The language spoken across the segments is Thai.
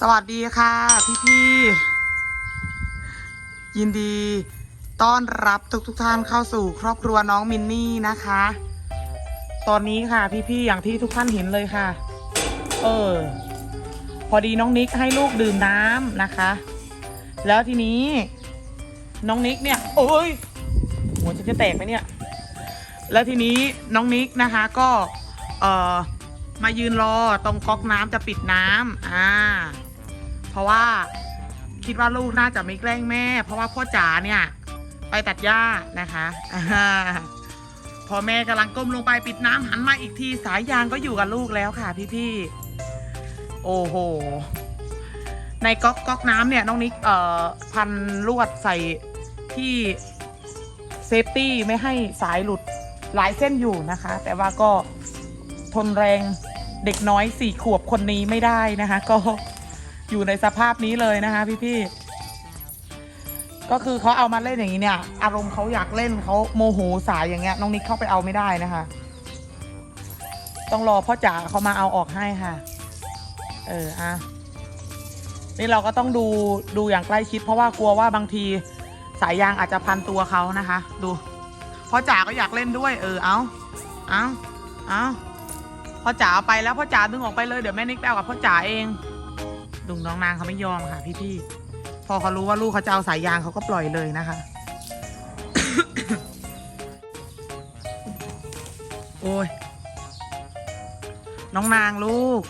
สวัสดีค่ะ พี่พี่ยินดี ต้อนรับทุกทุกท่านเข้าสู่ครอบครัวน้องมินนี่นะคะ ตอนนี้ค่ะ พี่พี่อย่างที่ทุกท่านเห็นเลยค่ะ เออ พอดีน้องนิกให้ลูกดื่มน้ำนะคะ แล้วทีนี้ น้องนิกเนี่ย โอ้ยหัวฉันจะแตกไหมเนี่ย แล้วทีนี้น้องนิกนะคะ ก็ เออมายืนรอตรงก๊อกน้ำจะปิดน้ำอ่า เพราะว่าคิดว่าลูกน่าจะไม่แกล้งแม่ เพราะว่าพ่อจ๋าเนี่ย ไปตัดหญ้านะคะพอแม่กำลังก้มลงไปปิดน้ำหันมาอีกทีสายยางก็อยู่กับลูกแล้วค่ะ พี่ๆโอ้โหในก๊อกก๊อกน้ำเนี่ยน้องนิกเอ่อพันลวดใส่ที่เซฟตี้ไม่ให้สายหลุดหลายเส้นอยู่นะคะ แต่ว่าก็ทนแรงเด็กน้อยสี่ขวบคนนี้ไม่ได้นะคะ ก็ อยู่ในสภาพนี้เลยนะคะพี่ๆก็คือเขาเอามาเล่นอย่างนี้เนี่ย อารมณ์เขาอยากเล่นเขาโมโหสายอย่างเงี้ยน้องนิกเข้าไปเอาไม่ได้นะคะ ต้องรอพ่อจ๋าเขามาเอาออกให้ค่ะ เอออะนี่เราก็ต้องดูดูอย่างใกล้ชิด เพราะว่ากลัวว่าบางทีสายยางอาจจะพันตัวเขานะคะ ดูพ่อจ๋าก็อยากเล่นด้วย เออเอาเอาเอาพ่อจ๋าเอาไปแล้วพ่อจ๋าดึงออกไปเลยเดี๋ยวแม่นิกไปเอากับพ่อจ๋าเอง ดุงน้องนางเขาไม่ยอมค่ะ พี่ๆ พอเขารู้ว่าลูกเขาจะเอาสายยางเขาก็ปล่อยเลยนะคะ โอ้ย น้องนางลูก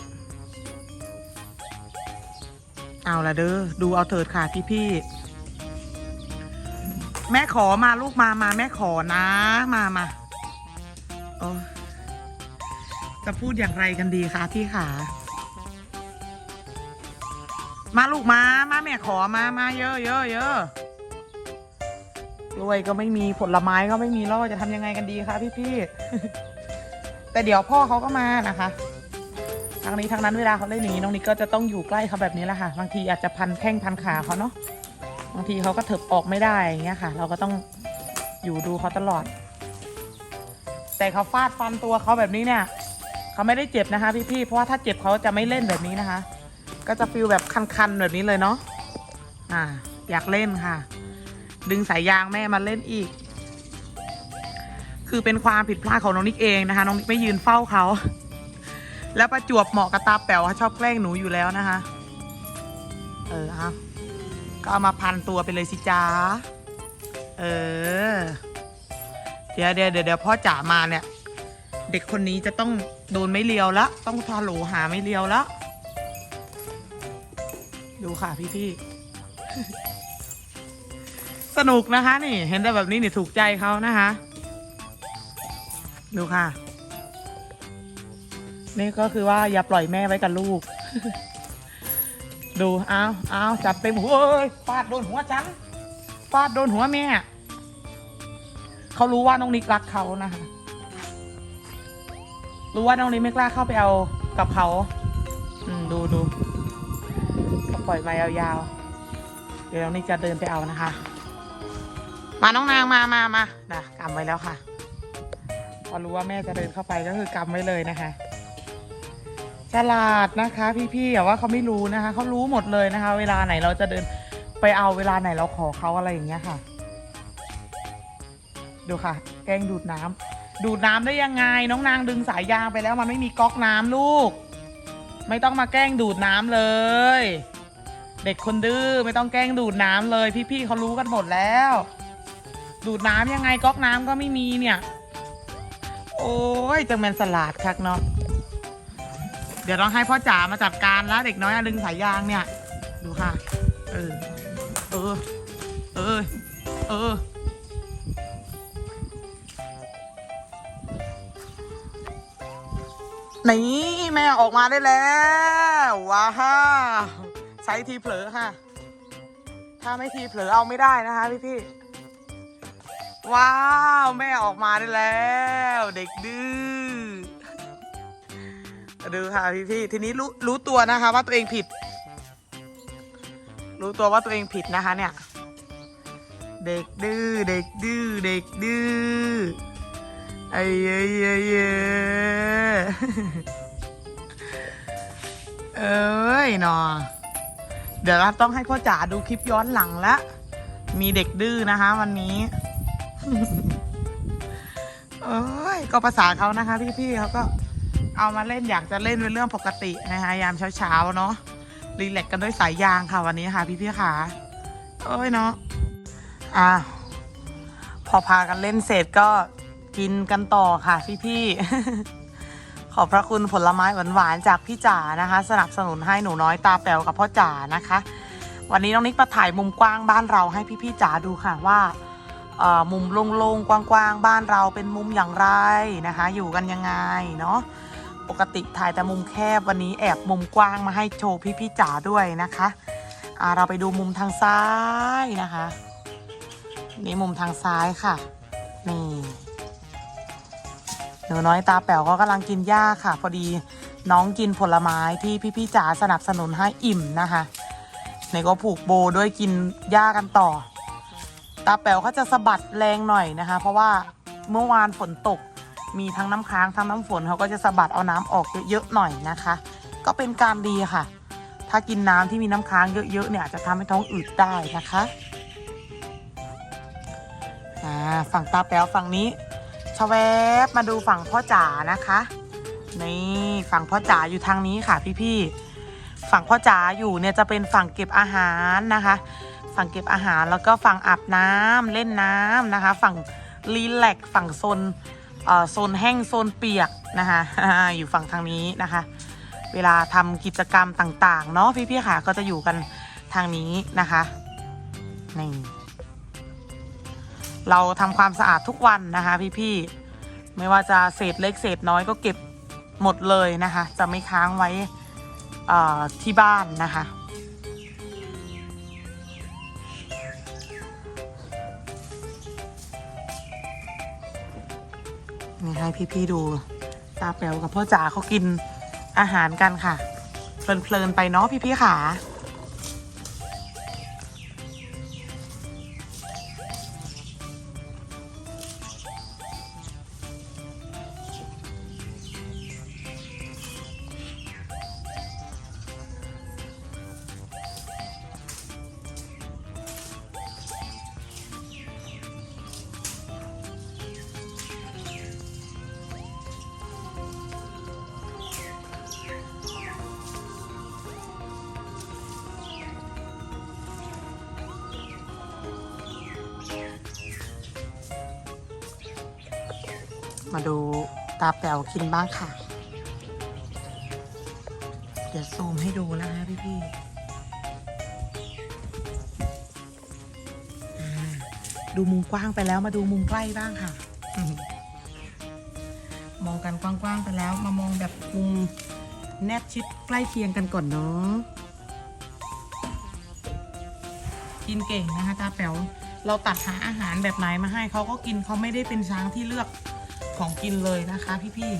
เอาละเด้อ ดูเอาเถิดค่ะพี่พี่ๆแม่ขอมาลูกมามาแม่ขอนะ มามาจะพูดอย่างไรกันดีคะพี่ขา มาลูกมา มาแม่ขอมา มาเยอะเยอะเยอะรวยก็ไม่มีผลไม้ก็ไม่มีแล้วจะทำยังไงกันดีคะพี่พี่แต่เดี๋ยวพ่อเขาก็มานะคะทางนี้ทางนั้นเวลาเขาเล่นอย่างนี้น้องนิกก็จะต้องอยู่ใกล้เขาแบบนี้แหละค่ะ บางทีอาจจะพันแข้งพันขาเขาเนาะบางทีเขาก็เถิบออกไม่ได้อย่างเงี้ยค่ะ เราก็ต้องอยู่ดูเขาตลอด แต่เขาฟาดฟันตัวเขาแบบนี้เนี่ยเขาไม่ได้เจ็บนะคะ พี่ๆเพราะว่าถ้าเจ็บเขาจะไม่เล่นแบบนี้นะคะ ก็จะฟิลแบบคันๆแบบนี้เลยเนาะอ่า อยากเล่นค่ะ ดึงสายยางแม่มาเล่นอีก คือเป็นความผิดพลาดของน้องนิกเองนะคะ น้องนิกไม่ยืนเฝ้าเขา แล้วประจวบเหมาะกับตาแป๋วชอบแกล้งหนูอยู่แล้วนะคะ เออเอาก็เอามาพันตัวไปเลยสิจ้าเออเดี๋ยวเดี๋ยวเดี๋ยวเดี๋ยวพ่อจ๋ามาเนี่ย เด็กคนนี้จะต้องโดนไม่เลียวละ ต้องทาโหลหาไม่เลียวละ ดูค่ะพี่พี่สนุกนะคะ นี่ เห็นแต่แบบนี้นี่ถูกใจเขานะคะ ดูค่ะ นี่ก็คือว่าอย่าปล่อยแม่ไว้กับลูก ดูเอาเอาจัดเต็มหัวเอ้ยฟาดโดนหัวฉันฟาดโดนหัวแม่เขารู้ว่าน้องนิกรักเขานะคะรู้ว่าน้องนิกไม่กล้าเข้าไปเอากับเขา อืม ดูดู ปล่อยมายาวๆ เดี๋ยวน้องนิกจะเดินไปเอานะคะ มาน้องนางมามามานะกำไว้แล้วค่ะ พอรู้ว่าแม่จะเดินเข้าไปก็คือกำไว้เลยนะคะ ฉลาดนะคะ พี่ๆอย่าว่าเขาไม่รู้นะคะ เขารู้หมดเลยนะคะ เวลาไหนเราจะเดินไปเอาเวลาไหนเราขอเขาอะไรอย่างเงี้ยค่ะ ดูค่ะ แกล้งดูดน้ำดูดน้ำได้ยังไง น้องนางดึงสายยางไปแล้วมันไม่มีก๊อกน้ำลูก ไม่ต้องมาแกล้งดูดน้ำเลย เด็กคนดื้อไม่ต้องแกล้งดูดน้ำเลย พี่ๆเขารู้กันหมดแล้ว ดูดน้ำยังไงก๊อกน้ำก็ไม่มีเนี่ย โอ้ยจังแมนสลัดคักเนาะเดี๋ยวต้องให้พ่อจ๋ามาจัดการแล้วเด็กน้อยอดึงสายยางเนี่ย ดูค่ะ เออ เออ เออ เออ นี่แม่ออกมาได้แล้ว ว้าว ใช้ทีเผลอค่ะ ถ้าไม่ทีเผลอเอาไม่ได้นะคะพี่พี่ว้าว แม่ออกมาได้แล้ว เด็กดื้อดูค่ะพี่พี่ทีนี้รู้รู้ตัวนะคะว่าตัวเองผิด รู้ตัวว่าตัวเองผิดนะคะ เนี่ย เด็กดื้อเด็กดื้อเด็กดื้อไอ้เย้เย้เย้เอ้ยหนอ เดี๋ยวเราต้องให้พ่อจ๋าดูคลิปย้อนหลังละมีเด็กดื้อนะคะ วันนี้เอ้ยก็ภาษาเขานะคะ พี่ๆเขาก็เอามาเล่นอยากจะเล่นเป็นเรื่องปกตินะคะยามเช้าๆเนาะรีแลกกันด้วยสายยางค่ะวันนี้ค่ะ พี่ๆค่ะเอ้ยเนาะอะพอพากันเล่นเสร็จก็กินกันต่อค่ะ พี่ๆ ขอบพระคุณผลไม้หวานๆจากพี่จ๋านะคะ สนับสนุนให้หนูน้อยตาแป๋วกับพ่อจ๋านะคะ วันนี้น้องนิกมาถ่ายมุมกว้างบ้านเราให้พี่ๆจ๋าดูค่ะว่ามุมโล่งๆ กว้างๆ บ้านเราเป็นมุมอย่างไรนะคะ อยู่กันยังไงเนาะปกติถ่ายแต่มุมแคบวันนี้แอบมุมกว้างมาให้โชว์พี่ๆจ๋าด้วยนะคะเราไปดูมุมทางซ้ายนะคะ นี่มุมทางซ้ายค่ะนี่ หนูน้อยตาแป๋วก็กำลังกินหญ้าค่ะ พอดีน้องกินผลไม้ที่พี่ๆจ๋าสนับสนุนให้อิ่มนะคะในก็ผูกโบด้วยกินหญ้ากันต่อ ตาแป๋วเขาจะสะบัดแรงหน่อยนะคะ เพราะว่าเมื่อวานฝนตกมีทั้งน้ำค้างทั้งน้ำฝนเขาก็จะสะบัดเอาน้ำออกเยอะๆหน่อยนะคะ ก็เป็นการดีค่ะ ถ้ากินน้ำที่มีน้ำค้างเยอะๆเนี่ยอาจจะทำให้ท้องอืดได้นะคะอ่าฝั่งตาแป๋วฝั่งนี้ ชแวบมาดูฝั่งพ่อจ๋านะคะนี่ฝั่งพ่อจ๋าอยู่ทางนี้ค่ะพี่ๆฝั่งพ่อจ๋าอยู่เนี่ยจะเป็นฝั่งเก็บอาหารนะคะ ฝั่งเก็บอาหารแล้วก็ฝั่งอาบน้ำเล่นน้ำนะคะ ฝั่งรีแลกซ์ฝั่งโซนเอ่อโซนแห้งโซนเปียกนะคะอยู่ฝั่งทางนี้นะคะ เวลาทำกิจกรรมต่างๆเนาะพี่ๆค่ะก็จะอยู่กันทางนี้นะคะนี่ เราทำความสะอาดทุกวันนะคะพี่ๆไม่ว่าจะเศษเล็กเศษน้อยก็เก็บหมดเลยนะคะ จะไม่ค้างไว้ที่บ้านนะคะ นี่ให้พี่ๆดูตาแป๋วกับพ่อจ๋าเขากินอาหารกันค่ะ เพลินๆไปเนาะพี่ๆค่ะ มาดูตาแป๋วกินบ้างค่ะ เดี๋ยวซูมให้ดูนะคะพี่พี่ดูมุมกว้างไปแล้วมาดูมุมใกล้บ้างค่ะ มองกันกว้างๆไปแล้ว มามองแบบมุมแนบชิดใกล้เคียงกันก่อนเนาะกินเก่งนะคะตาแป๋วเราตัดหาอาหารแบบไหนมาให้เขาก็กินเขาไม่ได้เป็นช้างที่เลือก ของกินเลยนะคะ พี่ๆ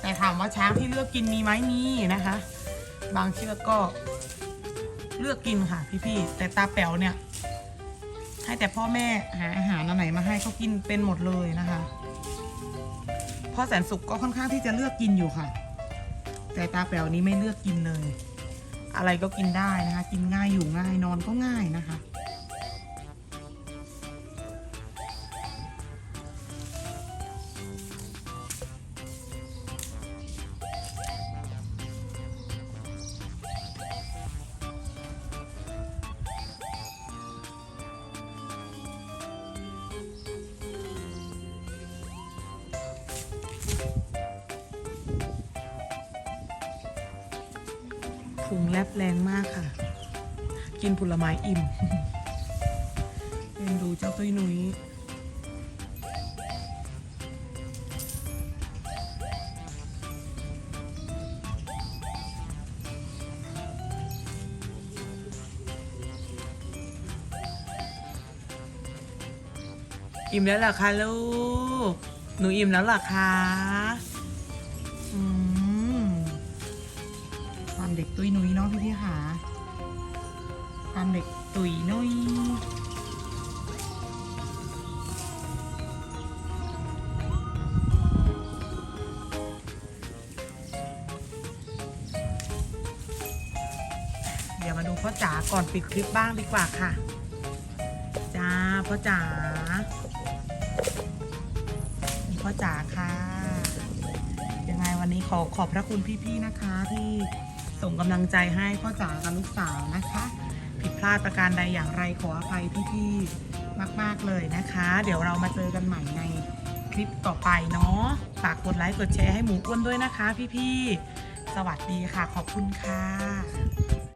แต่ถามว่าช้างที่เลือกกินมีไหมมีนะคะ บางเชือกก็เลือกกินค่ะ พี่ๆแต่ตาแป๋วเนี่ย ให้แต่พ่อแม่หาอาหารอันไหนมาให้เขากินเป็นหมดเลยนะคะพ่อแสนสุขก็ค่อนข้างที่จะเลือกกินอยู่ค่ะ แต่ตาแป๋วนี้ไม่เลือกกินเลย อะไรก็กินได้นะคะ กินง่ายอยู่ง่ายนอนก็ง่ายนะคะ พุงแลบแรงมากค่ะ กินผลไม้อิ่มเป็นดูเจ้าตุ้ยนุ้ยอิ่มแล้วเหรอคะลูก หนูอิ่มแล้วเหรอคะ ตุยนุยเนาะพี่พี่ค่ะความเด็กตุยนุยเดี๋ยวมาดูพ่อจ๋าก่อนปิดคลิปบ้างดีกว่าค่ะ จ้าพ่อจ๋านี่พ่อจ๋าค่ะ ยังไงวันนี้ขอขอบพระคุณพี่ๆนะคะที่ ส่งกำลังใจให้พ่อจ๋ากับลูกสาวนะคะ ผิดพลาดประการใดอย่างไรขออภัยพี่ๆมาก ๆ เลยนะคะ เดี๋ยวเรามาเจอกันใหม่ในคลิปต่อไปเนาะฝากกดไลค์กดแชร์ให้หมูอ้วนด้วยนะคะ พี่ๆสวัสดีค่ะขอบคุณค่ะ